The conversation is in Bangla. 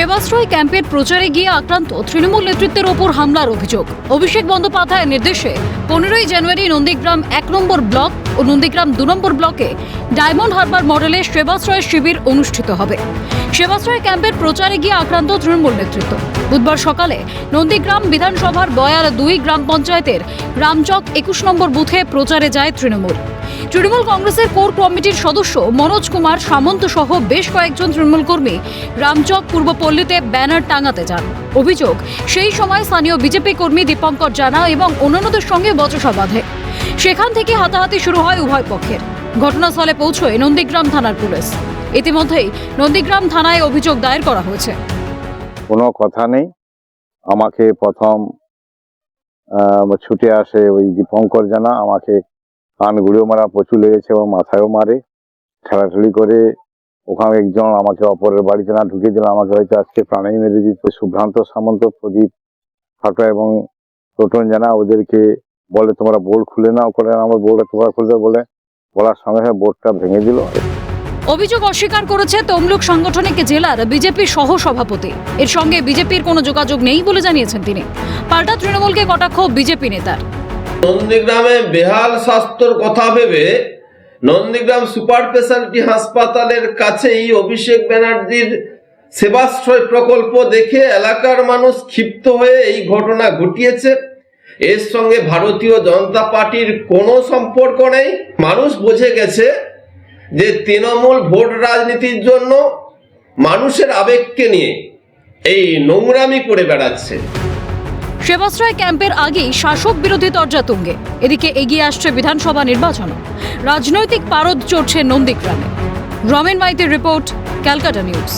সেবাশ্রয় ক্যাম্পের প্রচারে গিয়ে আক্রান্ত তৃণমূল নেতৃত্বের ওপর হামলার অভিযোগ। অভিষেক বন্দ্যোপাধ্যায়ের নির্দেশে পনেরোই জানুয়ারি নন্দীগ্রাম এক নম্বর ব্লক ও নন্দীগ্রাম দু নম্বর ব্লকে ডায়মন্ড হারবার মডেলে সেবাশ্রয় শিবির অনুষ্ঠিত হবে। সেবাশ্রয় ক্যাম্পের প্রচারে গিয়ে আক্রান্ত তৃণমূল নেতৃত্ব। বুধবার সকালে নন্দীগ্রাম বিধানসভার বয়াল দুই গ্রাম পঞ্চায়েতের রামচক একুশ নম্বর বুথে প্রচারে যায় তৃণমূল। তৃণমূল কংগ্রেসের কোর কমিটির সদস্য মনোজ কুমার সামন্ত সহ বেশ কয়েকজন তৃণমূল কর্মী রামচক পূর্বপল্লীতে ব্যানার টাঙাতে যান। অভিযোগ, সেই সময় স্থানীয় বিজেপি কর্মী দীপঙ্কর জানা এবং অন্যান্যদের সঙ্গে বচসা বাঁধে। সেখান থেকে হাতাহাতি শুরু হয় উভয় পক্ষের। ঘটনাস্থলে পৌঁছয় নন্দীগ্রাম থানার পুলিশ। ইতিমধ্যেই নন্দীগ্রাম থানায় অভিযোগ দায়ের করা হয়েছে। কোনো কথা নেই। আমাকে প্রথম ছুটে আসে ওই দীপঙ্কর জানা। আমাকে কান মারা, প্রচুর লেগেছে এবং মাথায়ও মারে। ঠেলাঠেলি করে ওখানে একজন আমাকে অপরের বাড়িতে না ঢুকিয়ে দিল, আমাকে হয়তো আজকে প্রাণেই মেরে দিত। সুভ্রান্ত সামন্ত, প্রদীপ ফাটা এবং টোটন জানা ওদেরকে বলে, তোমরা বোর্ড খুলে নাও। করে আমার বোর্ড তোমরা খুলতে বলে, বলার সঙ্গে সঙ্গে বোর্ডটা ভেঙে দিল। অভিযোগ অস্বীকার করেছে তমলুক সাংগঠনিক জেলার বিজেপির সহ সভাপতি এর সঙ্গে বিজেপির কোনো যোগাযোগ নেই বলে জানিয়েছেন তিনি। পাল্টা তৃণমূলকে কটাক্ষ বিজেপি নেতার। নন্দীগ্রামে বেহাল স্বাস্থ্যর কথা ভেবে নন্দীগ্রাম সুপার স্পেশালিটি হাসপাতালের কাছেই অভিষেক ব্যানার্জির সেবাশ্রয় প্রকল্প দেখে এলাকার মানুষ ক্ষিপ্ত হয়ে এই ঘটনা ঘটিয়েছে। এর সঙ্গে ভারতীয় জনতা পার্টির কোনো সম্পর্ক নেই। মানুষ বুঝে গেছে যে তৃণমূল ভোট রাজনীতির জন্য মানুষের আবেগকে নিয়ে এই নোংরামি করে বেড়াচ্ছে। সেবাশ্রয় ক্যাম্পের আগেই শাসক বিরোধী তর্জা তুঙ্গে। এদিকে এগিয়ে আসছে বিধানসভা নির্বাচন রাজনৈতিক পারদ চড়ছে নন্দীগ্রামে। রমেন মাইতির রিপোর্ট, ক্যালকাটা নিউজ।